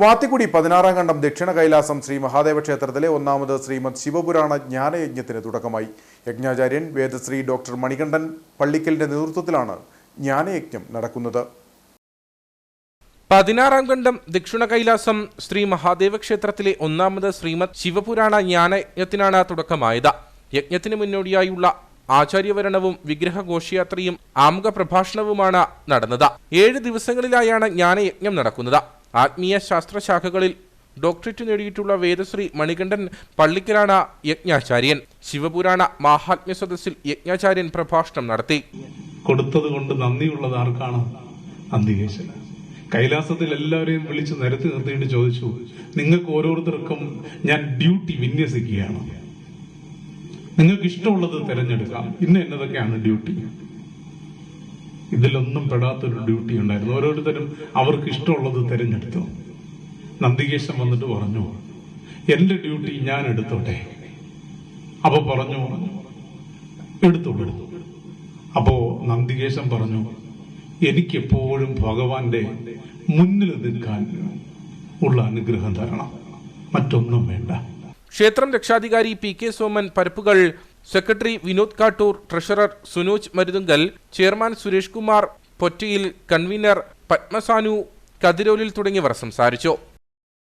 വാത്തിക്കുടി പതിനാറാം കണ്ടം ദക്ഷിണ കൈലാസം ശ്രീ മഹാദേവ ക്ഷേത്രത്തിലെ ഒന്നാമത് ശ്രീമദ് ശിവപുരാണ ജ്ഞാനയജ്ഞത്തിന് തുടക്കമായി. യജ്ഞാചാര്യൻ വേദശ്രീ ഡോക്ടർ മണികണ്ഠൻ പള്ളിക്കലിന്റെ നേതൃത്വത്തിലാണ് ജ്ഞാനയജ്ഞം നടക്കുന്നത്. പതിനാറാം ഖണ്ഡം ദക്ഷിണ കൈലാസം ശ്രീ മഹാദേവ ക്ഷേത്രത്തിലെ ഒന്നാമത് ശ്രീമദ് ശിവപുരാണ ജ്ഞാനയജ്ഞത്തിനാണ് തുടക്കമായത്. യജ്ഞത്തിന് മുന്നോടിയായുള്ള ആചാര്യവരണവും വിഗ്രഹ ഘോഷയാത്രയും ആമുഖ പ്രഭാഷണവുമാണ് നടന്നത്. ഏഴ് ദിവസങ്ങളിലായാണ് ജ്ഞാനയജ്ഞം നടക്കുന്നത്. ആത്മീയ ശാസ്ത്രശാഖകളിൽ ഡോക്ടറേറ്റ് നേടിയിട്ടുള്ള വേദശ്രീ മണികണ്ഠൻ പള്ളിക്കലാണ് യജ്ഞാചാര്യൻ. ശിവപുരാണ മാഹാത്മ്യ സദസ്സിൽ യജ്ഞാചാര്യൻ പ്രഭാഷണം നടത്തി. കൊടുത്തത് കൊണ്ട് നന്ദിയുള്ളത് ആർക്കാണ്? കൈലാസത്തിൽ എല്ലാവരെയും വിളിച്ച് നിരത്തി നിർത്തിയിട്ട് ചോദിച്ചു നിങ്ങൾക്ക് ഓരോരുത്തർക്കും ഞാൻ ഡ്യൂട്ടി വിന്യസിക്കുകയാണ്. നിങ്ങൾക്ക് ഇഷ്ടമുള്ളത് തിരഞ്ഞെടുക്കാം. ഇന്ന് എന്നതൊക്കെയാണ് ഡ്യൂട്ടി? ഇതിലൊന്നും പെടാത്തൊരു ഡ്യൂട്ടി ഉണ്ടായിരുന്നു. ഓരോരുത്തരും അവർക്ക് ഇഷ്ടമുള്ളത് തിരഞ്ഞെടുത്തു. നന്ദികേശൻ വന്നിട്ട് പറഞ്ഞു എന്റെ ഡ്യൂട്ടി ഞാൻ എടുത്തോട്ടെ? അപ്പൊ പറഞ്ഞു എടുത്തോളൂ. അപ്പോ നന്ദികേശൻ പറഞ്ഞു എനിക്കെപ്പോഴും ഭഗവാന്റെ മുന്നിൽ നിൽക്കാൻ ഉള്ള അനുഗ്രഹം തരണം. മറ്റൊന്നും വേണ്ട. ക്ഷേത്രം രക്ഷാധികാരി P K Soman Parappukal secretary Vinod Kattoor treasurer Sunoj Maruthunkal chairman Suresh Kumar Pottayil convener Padmasanu Kathirolil തുടങ്ങിയവർ സംസാരിച്ചു.